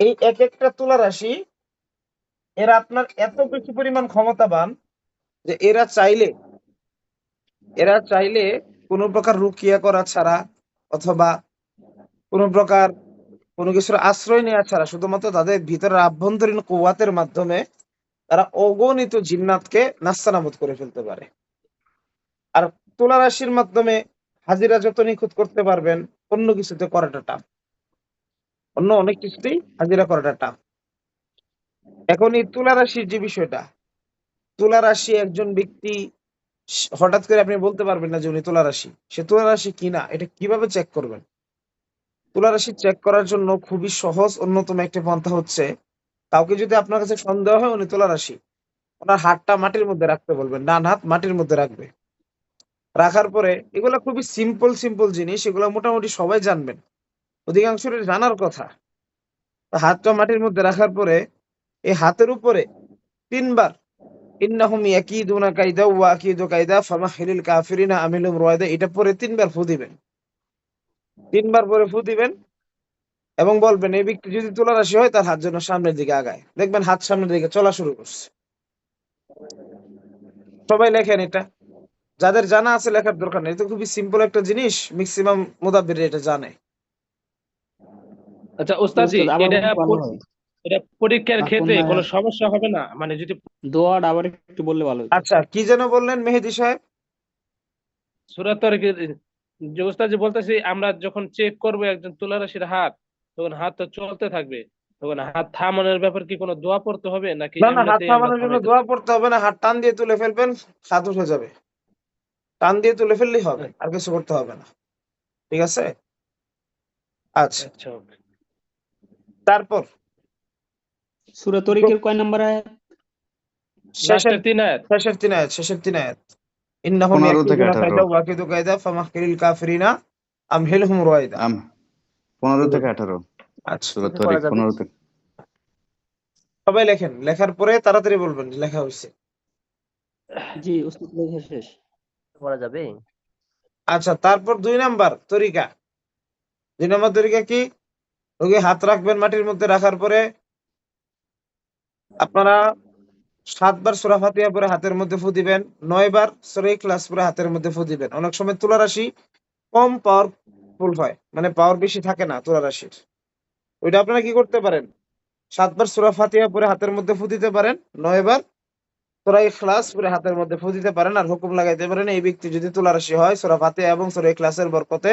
এই এক একটা তুলা রাশি, এরা আপনার এত বেশি পরিমাণ ক্ষমতাবান যে এরা চাইলে এরা চাইলে কোনো প্রকার রুকিয়া করা ছাড়া অথবা কোনো প্রকার কোনো কিছুর আশ্রয় নেওয়া ছাড়া, শুধুমাত্র তাদের ভিতরের আভ্যন্তরীণ কুয়াতের মাধ্যমে তারা অগণিত জিন্নাতকে নাস্তানাবুদ করে ফেলতে পারে। আর তুলা রাশির মাধ্যমে হাজিরা যত নিখুঁত করতে পারবেন, অন্য কিছুতে করাটা টাফ অন্য অনেক কিছুতেই হাজিরা করাটা টাফ এখন এই তুলা রাশির যে বিষয়টা, তুলা রাশি একজন ব্যক্তি হঠাৎ করে আপনি বলতে পারবেন না যে উনি তুলা রাশি। সে তুলা রাশি কিনা, এটা কীভাবে চেক করবেন? তুলা রাশি চেক করার জন্য খুবই সহজ অন্যতম একটি পন্থা হচ্ছে, কাউকে যদি আপনার কাছে সন্দেহ হয় উনি তুলা রাশি, ওনার হাতটা মাটির মধ্যে রাখতে বলবেন, ডান হাত মাটির মধ্যে রাখবে। রাখার পরে এগুলো খুবই সিম্পল সিম্পল জিনিস, এগুলো মোটামুটি সবাই জানবেন। অধিকাংশের জানার কথা। হাতটা মাটির মধ্যে রাখার পরে এই হাতের উপরে তিনবার তিনবার পরে ফু দিবেন এবং বলবেন, এই ব্যক্তি যদি রাশি হয়, তার হাত সামনের দিকে আগায়। দেখবেন হাত সামনের দিকে চলা শুরু করছে। সবাই লেখেন এটা। যাদের জানা আছে লেখার দরকার নেই। এটা খুবই সিম্পল একটা জিনিস ম্যাক্সিমাম মুদাব্বির এটা জানে। আচ্ছা ওস্তাদজি এটা। এটা পরীক্ষার ক্ষেত্রে কোনো সমস্যা হবে না? মানে যদি দোয়াটা আবার একটু বললে ভালো আচ্ছা কি যেন বললেন মেহেদি সাহেব? সুরাত তরিকে যে ওস্তাদজি বলতেছি আমরা যখন চেক করব একজন তুলা রাশির হাত তখন হাত তো চলতে থাকবে। তখন হাত থামানোর ব্যাপার কি কোনো দোয়া পড়তে হবে নাকি না না হাত থামানোর জন্য দোয়া পড়তে হবে না হাত টান দিয়ে তুলে ফেলবেন হাত হয়ে যাবে। টান দিয়ে তুলে ফেললেই হবে আর কিছু করতে হবে না। ঠিক আছে? আচ্ছা। আচ্ছা. তারপর? সূরা তরিকের কয় নাম্বার আয়াত? শেষের তিন আয়াত। শেষের তিন আয়াত শেষের তিন আয়াত। ইন্নাহুম পনেরো থেকে ইয়াকিদুনা আঠারো। কায়দা ওয়া আকিদু কায়দা ফামাহকিরিল কাফিরিনা আমহিলহুম রুয়াইদা। আম পনেরো থেকে আঠারো। আচ্ছা যাবে। পনেরো থেকে। সবাই লেখেন লেখার পরে তাড়াতাড়ি বলবেন লেখা হয়েছে জি উস্তাদ লেখা শেষ। করা যাবে? আচ্ছা তারপর দুই নাম্বার তরিকা। দুই নাম্বার তরিকা কি? রোগী হাত রাখবেন মাটির মধ্যে রাখার পরে আপনারা সাতবার সূরা ফাতিহা পরে হাতের মধ্যে ফু দিবেন নয় বার সূরা ইখলাস পরে হাতের মধ্যে ফু দিবেন। অনেক সময় তুলা রাশি কম পাওয়ারফুল হয় মানে পাওয়ার বেশি থাকে না তুলা রাশির। ওইটা আপনারা কি করতে পারেন? সাতবার সূরা ফাতিহা পরে হাতের মধ্যে ফু দিতে পারেন নয় বার সূরা ইখলাস পরে হাতের মধ্যে ফু দিতে পারেন আর হুকুম লাগাইতে পারেন, এই ব্যক্তি যদি তুলা রাশি হয়, সূরা ফাতিহা এবং সূরা ইখলাসের বরকতে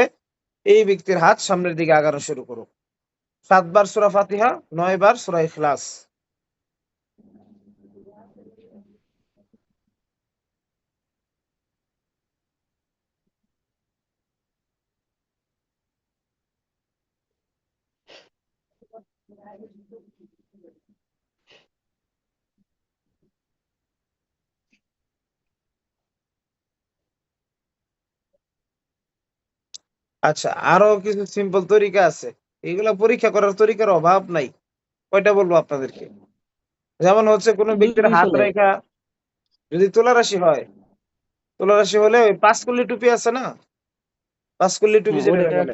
এই ব্যক্তির হাত সামনের দিকে আগানো শুরু করুক। সাতবার সূরা ফাতিহা নয় বার সূরা ইখলাস। আচ্ছা আরও কিছু সিম্পল তরিকা আছে। এগুলা পরীক্ষা করার তরিকার অভাব নাই। কয়টা বলব আপনাদেরকে? যেমন হচ্ছে কোন ব্যক্তির হাত রেখা যদি তুলা রাশি হয় তুলা রাশি হলে ওই পাঁচকল্লি টুপি আছে না? পাঁচকল্লি টুপি হ্যাঁ, যেটা।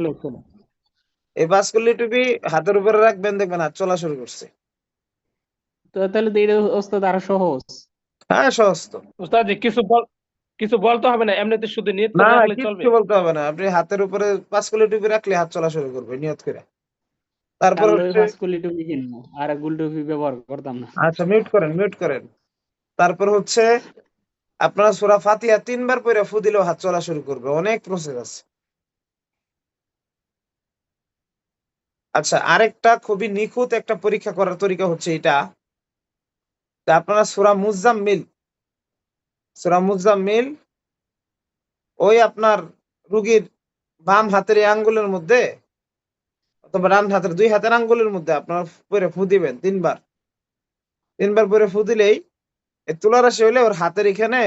এই পাঁচকল্লি টুপি হাতের উপরে রাখবেন দেখবেন হাত চলা শুরু করছে। তো তাহলে এটা ওস্তাদ আরও সহজ। হ্যাঁ সহজ তো। ওস্তাদজি কিছু বল কিছু বলতে হবে না এমনিতে শুধু নিয়ত না করে রাখলে চলবে। কিচ্ছু বলতে হবে না। আপনি হাতের উপরে পাঁচকল্লি টুপি রাখলে হাত চলা শুরু করবে নিয়ত করে। তারপর টুপি কিনবো আর গুল টুপি ব্যবহার করতাম না। আচ্ছা মিউট করেন মিউট করেন। তারপর হচ্ছে আপনারা সূরা ফাতিহা তিনবার পড়ে ফু দিলেও হাত চলা শুরু করবে অনেক প্রসেস আছে। আচ্ছা আরেকটা খুবই নিখুঁত একটা পরীক্ষা করার তরিকা হচ্ছে এটা। আপনারা সূরা মুজাম্মিল সূরা মুজাম্মিল ওই আপনার রুগীর বাম হাতের আঙ্গুলের মধ্যে অথবা ডান হাতের, দুই হাতের আঙ্গুলের মধ্যে আপনারা পরে ফু দিবেন তিনবার। তিনবার পরে ফু দিলেই তুলা রাশি হলে ওর হাতের এখানে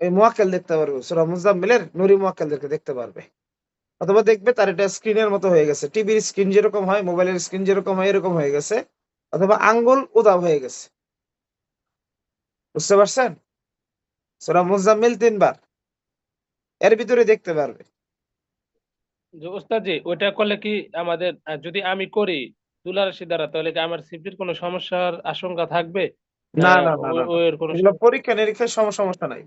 ওই মোয়াক্কেল দেখতে পারবে, সূরা মুজাম্মিলের নুরি মোয়াক্কেলদেরকে দেখতে পারবে। অথবা দেখবে তার এটা স্ক্রিনের মতো হয়ে গেছে, টিভির স্ক্রিন যেরকম হয়, মোবাইলের স্ক্রিন যেরকম হয়, এরকম হয়ে গেছে, অথবা আঙ্গুল উদাও হয়ে গেছে। বুঝতে পারছেন? সূরা মুজাম্মিল তিনবার। এর ভিতরে দেখতে পারবে। যে ওস্তাদজি ওইটা করলে কি আমাদের যদি আমি করি দুলার রাশি দ্বারা তাহলে কি আমার সিপির কোনো সমস্যার আশঙ্কা থাকবে? না না না কোনো পরীক্ষা নিরীক্ষার সমস্যা নাই।